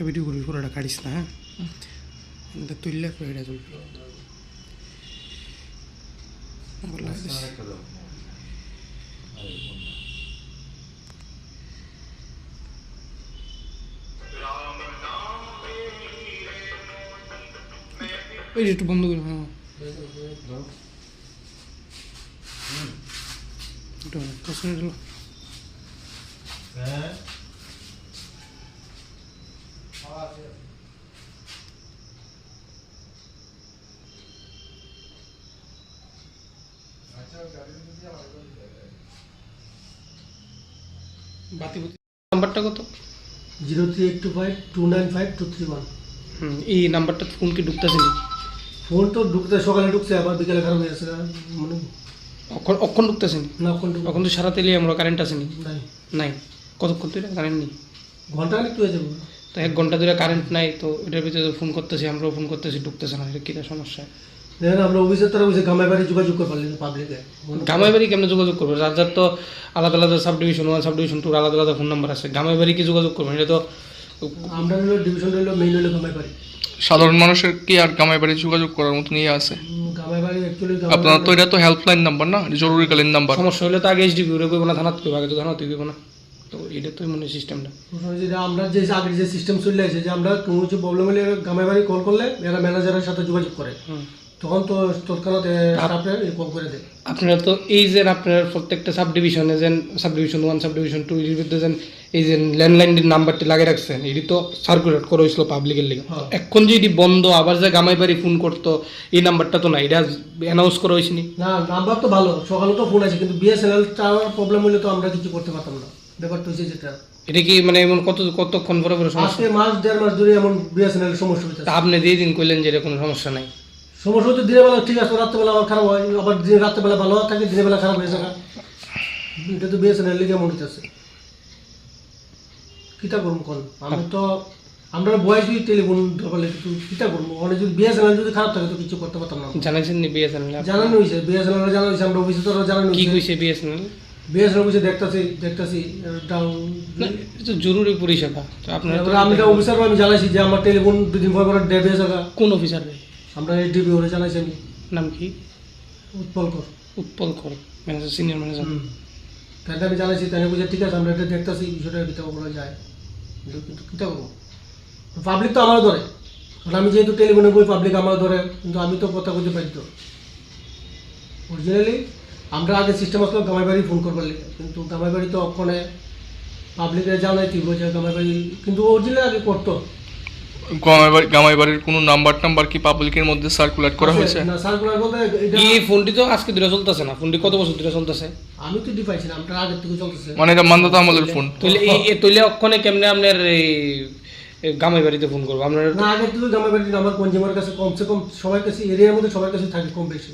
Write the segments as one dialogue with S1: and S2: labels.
S1: Video করবি পুরোটা কাটিস না হ্যাঁ এটা তুললে পরে এটা চলবি আবার লাগাই দিস। ওই যে একটু বন্ধ করে হ্যাঁ একটু দশ মিনিট হলো বাতি নাম্বারটা কত?
S2: Zero three eight two five two nine five two three one.
S1: হুম এই নাম্বারটা ফোন কি ঢুকতেছে নি
S2: ফোন তো ঢুকতে সকালে ঢুকছে আবার বিকেলে খারাপ হয়ে গেছে মানে
S1: অক্ষণ অক্ষণ ঢুকতেছে না
S2: ঢুক
S1: এখন তো সারা তেলে আমরা কারেন্ট আসেনি
S2: নাই।
S1: নাই। কতক্ষণ তো কারেন্ট নেই।
S2: ঘণ্টা অনেক হয়ে যাবে।
S1: তো এক ঘণ্টা ধরে কারেন্ট নাই তো এটার ভিতরে ফোন করতেছি আমরাও ফোন করতেছি ঢুকতেছে না এটা কী সমস্যা?
S2: দেখেন আমরা অফিসের তারা অফিসে গামায় বাড়ি যোগাযোগ করে পারলি পাবলিকে।
S1: গামাই বাড়ি কেমনে যোগাযোগ করব? যার যার তো আলাদা আলাদা subdivision one subdivision টুর আলাদা আলাদা ফোন নাম্বার আছে। গামাই বাড়ি কি যোগাযোগ করবেন এটা তো
S2: আমরা হলো ডিভিশন হলো মেইন হলো গামায় বাড়ি
S3: সাধারণ মানুষের কি আর গামাই বাড়ি যোগাযোগ করার মতন ইয়ে আছে? আপনার তো এটা তো হেল্পলাইন নাম্বার না? জরুরিকালীন নাম্বার
S1: সমস্যা হলে তো আগে এইচডিপি করব থানাত করব আগে তো থানাতে করব না। তো এটা তো মনে সিস্টেমটা
S2: আমরা যে আগে যে সিস্টেম চলে আসে যে আমরা কোনো কিছু প্রবলেম হলে গামায় বাড়ি কল করলে এরা ম্যানেজারের সাথে যোগাযোগ করে। তখন তো তৎক্ষণাৎ স্টাফে কল করে দেয়।
S1: আপনারা তো এই যে আপনার প্রত্যেকটা সাব ডিভিশনে যেন subdivision one subdivision two এর ভিতরে যেন এই যে ল্যান্ডলাইনের নাম্বারটি লাগিয়ে রাখছেন এটি তো সার্কুলেট করা হয়েছিল পাবলিকের লিগে।
S2: হ্যাঁ।
S1: এখন যে এটি বন্ধ আবার যে গামাই বাড়ি ফোন করতো এই নাম্বারটা তো না এটা অ্যানাউন্স করা হয়েছে না।
S2: নাম্বার তো ভালো সকালে তো ফোন আছে কিন্তু বিএসএনএল টাওয়ার প্রবলেম হলে তো আমরা কিছু করতে পারতাম না। ব্যাপারটা হচ্ছে যেটা।
S1: এটা কি মানে এমন কত কতক্ষণ পরে পরে সমস্যা?
S2: আজকে মাস দেড় মাস ধরে এমন বিএসএনএল সমস্যা হচ্ছে
S1: আপনি দিয়ে দিন কইলেন যে এটা কোনো সমস্যা নাই।
S2: সমস্যা হচ্ছে দিনের বেলা ঠিক আছে রাত্রেবেলা আবার খারাপ হয় আবার দিন রাত্রেবেলা ভালো থাকে দিনের বেলা খারাপ হয়ে এটা তো বিএসএনএল লিগে মনে হচ্ছে কিতা করব কোন? আমি তো আমরা বয়স যদি টেলিফোন ধরলে কিন্তু কিতা করব? অনেক যদি বিএসএনএল যদি খারাপ থাকে তো কিছু করতে পারতাম না।
S1: জানাইছেন নি বিএসএনএল
S2: জানানো হয়েছে বিএসএনএল জানানো হয়েছে আমরা অফিসে তো জানানো
S1: কি
S2: হয়েছে
S1: বিএসএনএল?
S2: বিএসএনএল অফিসে দেখতেছি দেখতেছি ডাউন
S1: এটা জরুরি পরিষেবা। তো আপনার তো
S2: আমি অফিসার আমি জানাইছি যে আমার টেলিফোন দুদিন পর পর ডেড হয়ে যাবে।
S1: কোন অফিসার রে?
S2: আমরা এই ডিবি ওরে জানাইছি আমি।
S1: নাম কি?
S2: উৎপল কর।
S1: উৎপল কর ম্যানেজার সিনিয়র ম্যানেজার
S2: তাই আমি জানাইছি বুঝে ঠিক আছে আমরা এটা দেখতেছি বিষয়টা কিতাব করা যায়। কিন্তু কিন্তু কিতাব করব পাবলিক তো আমার ধরে। কারণ আমি যেহেতু টেলিফোনে বই পাবলিক আমার ধরে কিন্তু আমি তো কথা বলতে পারি তো। অরিজিনালি আমরা আগে সিস্টেম আসলো গামাই বাড়ি ফোন করবার লিগে কিন্তু গামাই বাড়ি তো ওখানে পাবলিকের জানাই তুই বলছে গামাই বাড়ি কিন্তু অরিজিনালি আগে করতো।
S3: গামাই বাড়ি বাড়ির কোনো নাম্বার টাম্বার কি পাবলিকের মধ্যে সার্কুলেট করা হয়েছে?
S2: না সার্কুলার বলতে এটা
S1: এই ফোনটি তো আজকে ধরে চলতেছে না। ফোনটি কত বছর ধরে চলতেছে?
S2: আমি তো না আমরা আগের থেকে চলতেছে।
S3: মানে এটা মান্দাতা আমলের ফোন
S1: তাহলে এই এ তৈলে অক্ষণে কেমনে আপনার এই বাড়িতে ফোন করব? আপনার
S2: না আমার কনজিউমার কাছে কমসে কম সবার কাছে এরিয়ার মধ্যে সবার কাছে থাকে কম বেশি।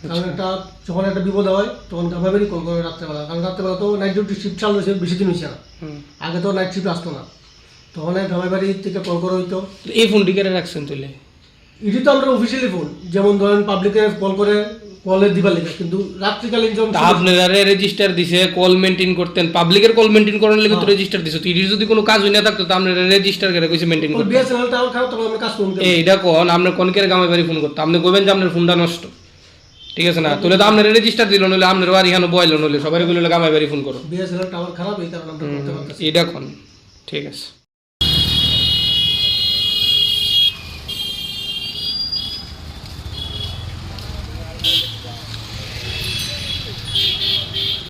S2: কারণ একটা যখন একটা বিপদ হয় তখন বাড়ি কল করে রাত্রেবেলা? কারণ রাত্রেবেলা তো নাইট ডিউটি শিফট চালু হয়েছে বেশি দিন হয়েছে না। আগে তো নাইট শিফট আসতো না। তখন এই গামাই বাড়ি থেকে কল করা হইতো।
S1: এই ফোনটি কেটে রাখছেন তুলে
S2: এটি তো আমরা অফিসিয়ালি ফোন যেমন ধরেন পাবলিকে কল করে কলে দিবার লেগে। কিন্তু রাত্রিকালীন যখন
S1: আপনারা রেজিস্টার দিছে কল মেনটেন করতেন। পাবলিকের কল মেনটেন করার লেগে তো রেজিস্টার দিছে। তো এটির যদি কোনো কাজ হই না থাকতো তো আপনারা রেজিস্টার করে কইছে মেনটেন করতে।
S2: বিএসএনএল টাওয়ার খারাপ তখন আমি কাজ করুন
S1: এইটা কোন আপনার কোনকের গামাই বাড়ি ফোন করতো আপনি কইবেন যে আপনার ফোনটা নষ্ট। ঠিক আছে না? তুলে তো আপনার রেজিস্টার দিল নইলে আপনার বাড়ি এখানে বয়ল নইলে সবাই গুলো গামাই বাড়ি ফোন করো।
S2: বিএসএনএল টাওয়ার খারাপ
S1: কোন ঠিক আছে।